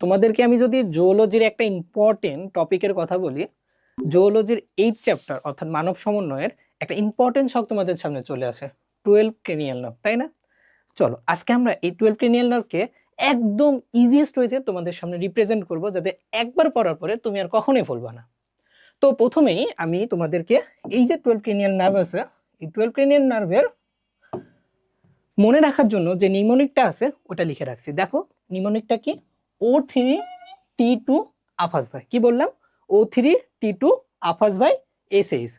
তোমাদেরকে আমি যদি জুওলজির একটা ইম্পর্টেন্ট টপিকের কথা বলি জুওলজির এইট চ্যাপ্টার অর্থাৎ মানব সমন্বয়ের একটা ইম্পর্টেন্ট শখ তোমাদের সামনে চলে আসে টুয়েলভ ক্রেনিয়াল নার্ভ তাই না? চলো, আজকে আমরা এই টুয়েলভ ক্রেনিয়াল নার্ভকে একদম ইজিয়েস্ট ওয়েতে তোমাদের সামনে রিপ্রেজেন্ট করব, যাতে একবার পড়ার পরে তুমি আর কখনোই ভুলবা না। তো প্রথমেই আমি তোমাদেরকে এই যে টুয়েলভ ক্রেনিয়াল নার্ভ আছে, এই টুয়েলভ ক্রেনিয়াল নার্ভের মনে রাখার জন্য যে নিমোনিকটা আছে, ওটা লিখে রাখছি। দেখো নিমোনিকটা কি? ও থ্রি টি টু আফাস ভাই। কি বললাম? ও থ্রি টি টু আফাস ভাই এস এইস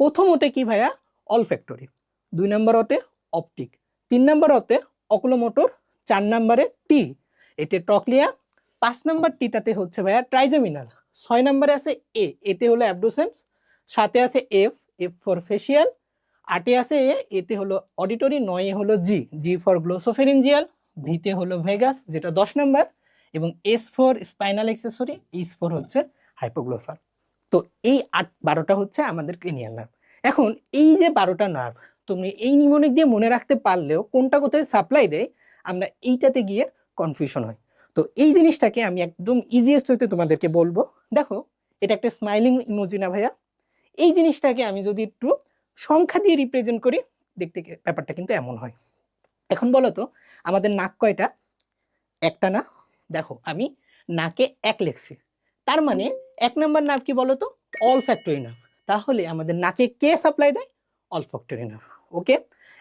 প্রথম ওটে কি ভাইয়া? Olfactory. দুই নম্বর ওটে অপটিক। তিন নম্বর ওতে অকুলোমোটর। চার নম্বরে টি। এতে টকলিয়া। পাঁচ নম্বর টিটাতে হচ্ছে ভাইয়া ট্রাইজেমিনাল। ছয় নম্বরে আছে এ। এতে হলো অ্যাবডোসেন্স। সাথে আছে এফ এফ ফর ফেসিয়াল। আটে আছে এ। এতে হলো অডিটরি। নয়ে হলো জি। জি ফর গ্লোসোফেরিনজিয়াল ভিতে হলো ভেগাস, যেটা দশ নম্বর। এবং S for spinal accessory is for হচ্ছে হাইপোগ্লোসাল তো এই আট, বারোটা হচ্ছে আমাদের ক্রিনিয়াল নার্ভ এখন এই যে বারোটা নার্ভ তুমি এই নিমোনিক দিয়ে মনে রাখতে পারলেও কোনটা কোথায় সাপ্লাই দেয়, আমরা এইটাতে গিয়ে কনফিউশন হয়। তো এই জিনিসটাকে আমি একদম ইজিয়েস্ট হইতে তোমাদেরকে বলব। দেখো, এটা একটা স্মাইলিং ইমোজি না ভাইয়া? এই জিনিসটাকে আমি যদি একটু সংখ্যা দিয়ে রিপ্রেজেন্ট করি, দেখতে ব্যাপারটা কিন্তু এমন হয়। এখন বলো তো, আমাদের নাক কয়টা? একটা না? দেখো, আমি নাকে এক লিখছি। তার মানে এক নাম্বার নার্ভ কি বলো তো অল ফ্যাক্টরি নার্ভ তাহলে আমাদের নাকে কে সাপ্লাই দেয়? অল ফ্যাক্টরি নার্ভ ওকে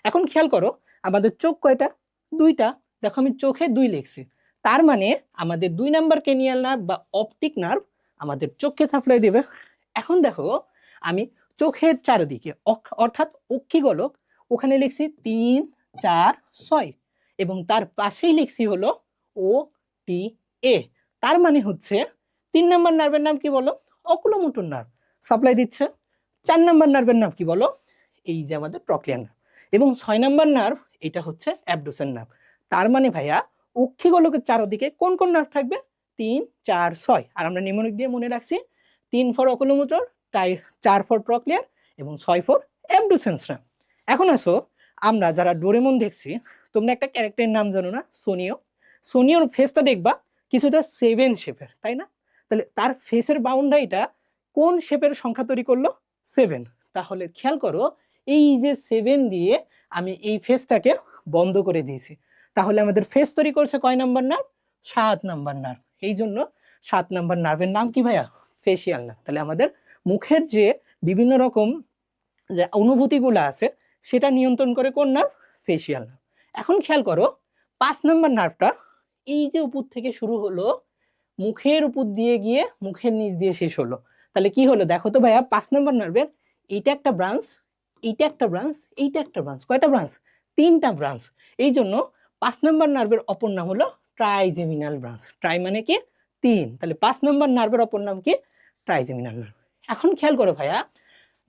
এখন খেয়াল করো, আমাদের চোখ কয়টা? দুইটা। দেখো, আমি চোখে দুই লিখছি। তার মানে আমাদের দুই নাম্বার কেনিয়াল নার্ভ বা অপটিক নার্ভ আমাদের চোখকে সাপ্লাই দেবে। এখন দেখো, আমি চোখের চারিদিকে অর্থাৎ অক্ষিগোলক, ওখানে লিখছি তিন, চার, ছয়। এবং তার পাশেই লিখছি হলো ও টি এ তার মানে হচ্ছে তিন নম্বর নার্ভের নাম কি বলো? অকুলোমোটর নার্ভ সাপ্লাই দিচ্ছে। চার নম্বর নার্ভের নাম কি বলো? এই যে আমাদের প্রক্লিয়ার নার্ভ এবং ছয় নম্বর নার্ভ এটা হচ্ছে অ্যাবডোসেন নার্ভ তার মানে ভাইয়া অক্ষিগোলকের চারদিকে কোন কোন নার্ভ থাকবে? তিন, চার, ছয়। আর আমরা নিমোনিক দিয়ে মনে রাখছি, তিন ফর অকুলোমোটর টাই চার ফর প্রক্লিয়ার এবং ছয় ফর অ্যাবডোসেন্স নার্ভ এখন আসো, আমরা যারা ডোরেমন দেখছি, তোমরা একটা ক্যারেক্টারের নাম জানো না? সোনিও। সোনিওর ফেসটা দেখবা, কিছুটা সেভেন শেপের তাই না? তাহলে তার ফেসের বাউন্ডারিটা কোন শেপের সংখ্যা তৈরি করল? সেভেন তাহলে খেয়াল করো, এই যে সেভেন দিয়ে আমি এই ফেসটাকে বন্ধ করে দিয়েছি। তাহলে আমাদের ফেস তৈরি করছে কয় নাম্বার নার্ভ সাত নাম্বার নার্ভ এই জন্য সাত নাম্বার নার্ভের নাম কি ভাইয়া? ফেসিয়াল নার্ভ তাহলে আমাদের মুখের যে বিভিন্ন রকম যে অনুভূতিগুলো আছে, সেটা নিয়ন্ত্রণ করে কোন নার্ভ ফেসিয়াল নার্ভ এখন খেয়াল করো, পাঁচ নাম্বার নার্ভটা এই যে উপর থেকে শুরু হলো, মুখের উপর দিয়ে গিয়ে মুখের নিচ দিয়ে শেষ হলো। তাহলে কি হলো? দেখো তো ভাইয়া, পাঁচ নম্বর নার্ভের এইটা একটা ব্রাঞ্চ এইটা একটা ব্রাঞ্চ এইটা একটা ব্রাঞ্চ কয়টা ব্রাঞ্চ তিনটা ব্রাঞ্চ এই জন্য পাঁচ নম্বর নার্ভের অপর নাম হলো ট্রাইজেমিনাল ব্রাঞ্চ ট্রাই মানে কি? তিন। তাহলে পাঁচ নম্বর নার্ভের অপর নাম কি? ট্রাইজেমিনাল নার্ভ এখন খেয়াল করো ভাইয়া,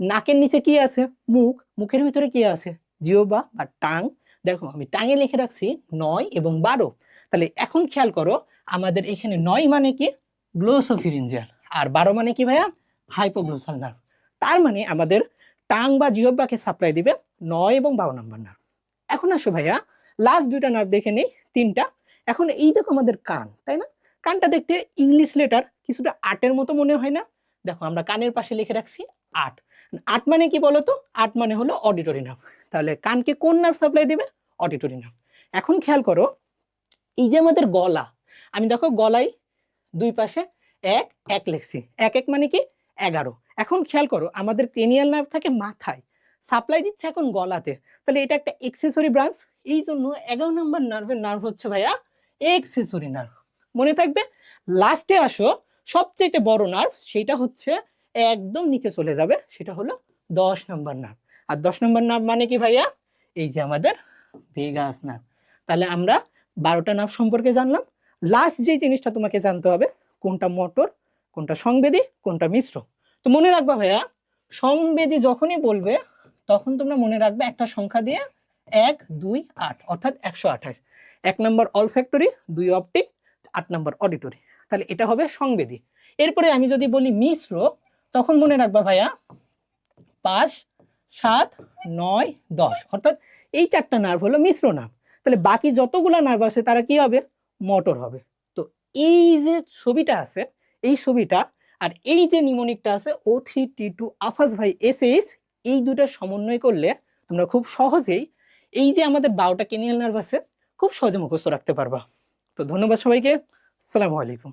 নাকের নিচে কি আছে? মুখ। মুখের ভিতরে কি আছে? জিওবা বা টাং। দেখো আমি টাঙে লিখে রাখছি নয় এবং বারো। তাহলে এখন খেয়াল করো, আমাদের এখানে নয় মানে কি? গ্লোসোফিরিনজিয়াল আর বারো মানে কি ভাইয়া? হাইপোগ্লোসাল নার্ভ তার মানে আমাদের টাং বা জিহ্বাকে সাপ্লাই দিবে নয় এবং বারো নম্বর নার্ভ এখন আসো ভাইয়া লাস্ট দুইটা নার্ভ দেখে নেই, তিনটা। এখন এই দেখো আমাদের কান, তাই না? কানটা দেখতে ইংলিশ লেটার কিছুটা আটের মতো মনে হয় না? দেখো আমরা কানের পাশে লিখে রাখছি আট। আট মানে কি বলতো আট মানে হলো অডিটরি নার্ভ তাহলে কানকে কোন নার্ভ সাপ্লাই দিবে? অডিটরি নার্ভ এখন খেয়াল করো এই যে আমাদের গলা, আমি দেখো গলায় দুই পাশে এক এক লিখছি। এক এক মানে কি? এগারো। এখন খেয়াল করো, আমাদের ক্রেনিয়াল নার্ভ থাকে মাথায়। সাপ্লাই দিচ্ছে এখন গলাতে। তাহলে এটা একটা এক্সেসরি ব্রাঞ্চ এই জন্য এগারো নম্বর নার্ভের নার্ভ হচ্ছে ভাইয়া এক্সেসরি নার্ভ মনে থাকবে? লাস্টে আসো সবচেয়ে বড় নার্ভ সেটা হচ্ছে একদম নিচে চলে যাবে, সেটা হলো দশ নম্বর নার্ভ আর দশ নম্বর নার্ভ মানে কি ভাইয়া? এই যে আমাদের ভেগাস নার্ভ তাহলে আমরা বারোটা নার্ভ সম্পর্কে জানলাম। লাস্ট যে জিনিসটা তোমাকে জানতে হবে, কোনটা মোটর, কোনটা সংবেদী, কোনটা মিশ্র? তো মনে রাখবা ভাইয়া, সংবেদী যখনই বলবে, তখন তোমরা মনে রাখবে একটা সংখ্যা দিয়ে এক, দুই, আট, অর্থাৎ একশো আঠাশ। এক নম্বর অল ফ্যাক্টরি দুই অপটিক আট নম্বর অডিটরি তাহলে এটা হবে সংবেদী। এরপরে আমি যদি বলি মিশ্র, তখন মনে রাখবা ভাইয়া, পাঁচ, সাত, নয়, দশ। অর্থাৎ এই চারটা নার্ভ হলো মিশ্র নার্ভ তাহলে বাকি যতগুলো নার্ভ আছে তারা কি হবে? মোটর হবে। তো এই যে ছবিটা আছে, এই ছবিটা আর এই যে নিমোনিকটা আছে ও থ্রি টি টু আফাস ভাই এস এইচ এই দুটা সমন্বয় করলে তোমরা খুব সহজেই এই যে আমাদের বারোটা কেনিয়াল নার্ভ আছে, খুব সহজে মুখস্থ রাখতে পারবা। তো ধন্যবাদ সবাইকে। সালামু আলাইকুম।